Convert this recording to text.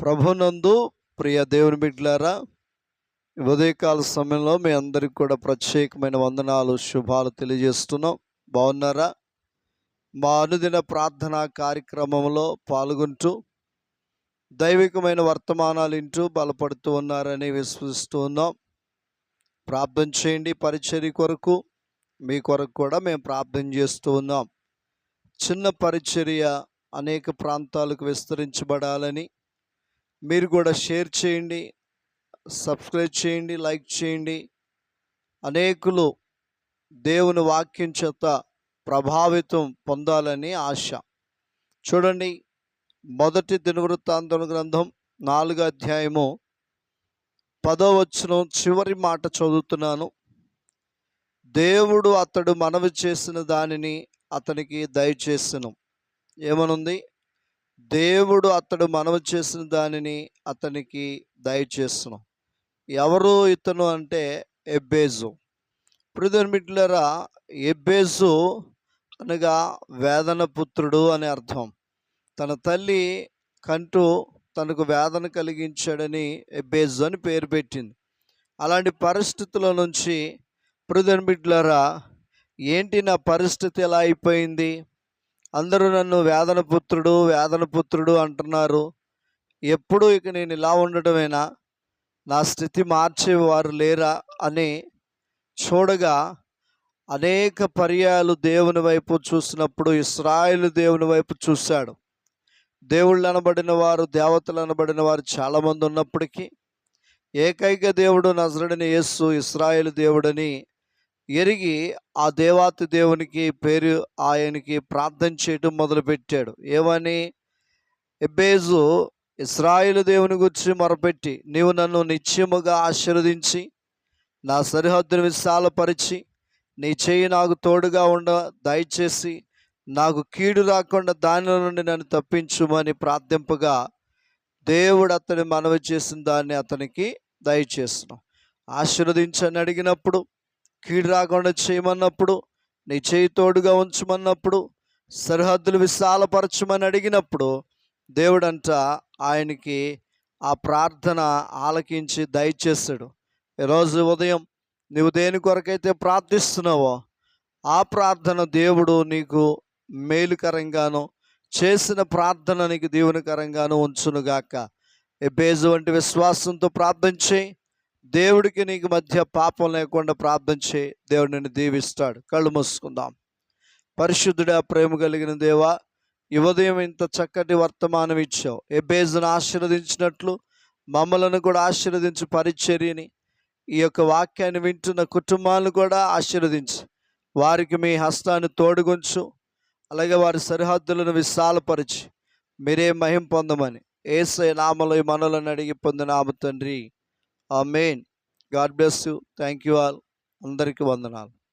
ప్రభునందు ప్రియ దేవుని బిడ్డలారా ఉదయకాల సమయంలో మీ అందరికి కూడా ప్రత్యేకమైన వందనాలు శుభాలు తెలియజేస్తున్నాం. బాగున్నారా? మా అనుదిన ప్రార్థనా కార్యక్రమంలో పాల్గొంటూ దైవికమైన వర్తమానాలు ఇంటూ బలపడుతూ ఉన్నారని విశ్వసిస్తూ ఉన్నాం. ప్రార్థన చేయండి పరిచర్య కొరకు మీ కొరకు కూడా మేము ప్రార్థన చేస్తూ ఉన్నాం. చిన్న పరిచర్య అనేక ప్రాంతాలకు విస్తరించబడాలని మీరు కూడా షేర్ చేయండి సబ్స్క్రైబ్ చేయండి లైక్ చేయండి. అనేకులు దేవుని వాక్యం చేత ప్రభావితం పొందాలని ఆశ. చూడండి మొదటి దినవృత్తాంతం గ్రంథం నాలుగో అధ్యాయము పదో వచనం చివరి మాట చదువుతున్నాను. దేవుడు అతడు మనవి చేసిన దానిని అతనికి దయచేసను. ఏమనుంది? దేవుడు అతడు మనవి చేసిన దానిని అతనికి దయచేస్తున్నాం. ఎవరు ఇతను అంటే ఎబ్బేజు ప్రిధన్ మిట్లరా ఎబ్బేజు అనగా వేదన పుత్రుడు అని అర్థం. తన తల్లి కంటూ తనకు వేదన కలిగించాడని ఎబ్బేజు అని పేరు పెట్టింది. అలాంటి పరిస్థితుల నుంచి ప్రిధన్ బిడ్లరా ఏంటి నా పరిస్థితి ఎలా అయిపోయింది? అందరూ నన్ను వేదన పుత్రుడు వేదన పుత్రుడు అంటున్నారు. ఎప్పుడు ఇక నేను ఇలా ఉండటమేనా? నా స్థితి మార్చేవారు లేరా? అని చూడగా అనేక పర్యాలు దేవుని వైపు చూసినప్పుడు ఇస్రాయేలు దేవుని వైపు చూశాడు. దేవుళ్ళు అనబడిన వారు దేవతలు అనబడిన వారు చాలామంది ఉన్నప్పటికీ ఏకైక దేవుడు నజరుడిని యేసు ఇస్రాయేల్ దేవుడని ఎరిగి ఆ దేవాతి దేవునికి పేరు ఆయనకి ప్రార్థన చేయటం మొదలుపెట్టాడు. ఏమని? ఎబ్బేజు ఇస్రాయిల్ దేవుని గురించి మొరపెట్టి నీవు నన్ను నిత్యముగా ఆశీర్వదించి నా సరిహద్దును విశాలపరిచి నీ చేయి నాకు తోడుగా ఉండ దయచేసి నాకు కీడు రాకుండా దానిలో నుండి నన్ను తప్పించుమని ప్రార్థింపగా దేవుడు అతని మనవి చేసిన దాన్ని అతనికి దయచేస్తున్నాం. ఆశీర్వదించని అడిగినప్పుడు కీడు రాకుండా చేయమన్నప్పుడు నీ చేయి తోడుగా ఉంచమన్నప్పుడు సరిహద్దులు విశాలపరచమని అడిగినప్పుడు దేవుడంట ఆయనకి ఆ ప్రార్థన ఆలకించి దయచేస్తాడు. ఈరోజు ఉదయం నువ్వు దేని కొరకైతే ప్రార్థిస్తున్నావో ఆ ప్రార్థన దేవుడు నీకు మేలుకరంగాను చేసిన ప్రార్థన నీకు దీవెనకరంగాను ఉంచునుగాక. ఎబేజు వంటి విశ్వాసంతో ప్రార్థన చేయి. దేవుడికి నీకు మధ్య పాపం లేకుండా ప్రార్థన చేయి. దేవుడు నిన్ను దీవిస్తాడు. కళ్ళు మూసుకుందాం. పరిశుద్ధుడా ప్రేమ కలిగిన దేవా ఈ ఉదయం ఇంత చక్కటి వర్తమానం ఇచ్చావు. ఎబ్బేజును ఆశీర్వదించినట్లు మమ్మలను కూడా ఆశీర్వదించి పరిచర్యని ఈ యొక్క వాక్యాన్ని వింటున్న కుటుంబాలను కూడా ఆశీర్వదించి. వారికి మీ హస్తాన్ని తోడుగుంచు. అలాగే వారి సరిహద్దులను విశాలపరిచి. మీరే మహిం పొందమని. ఏసై నామలో ఈ మనలను అడిగి పొందిన ఆమె తండ్రి. Amen God bless you. Thank you all. అందరికీ వందనాలు.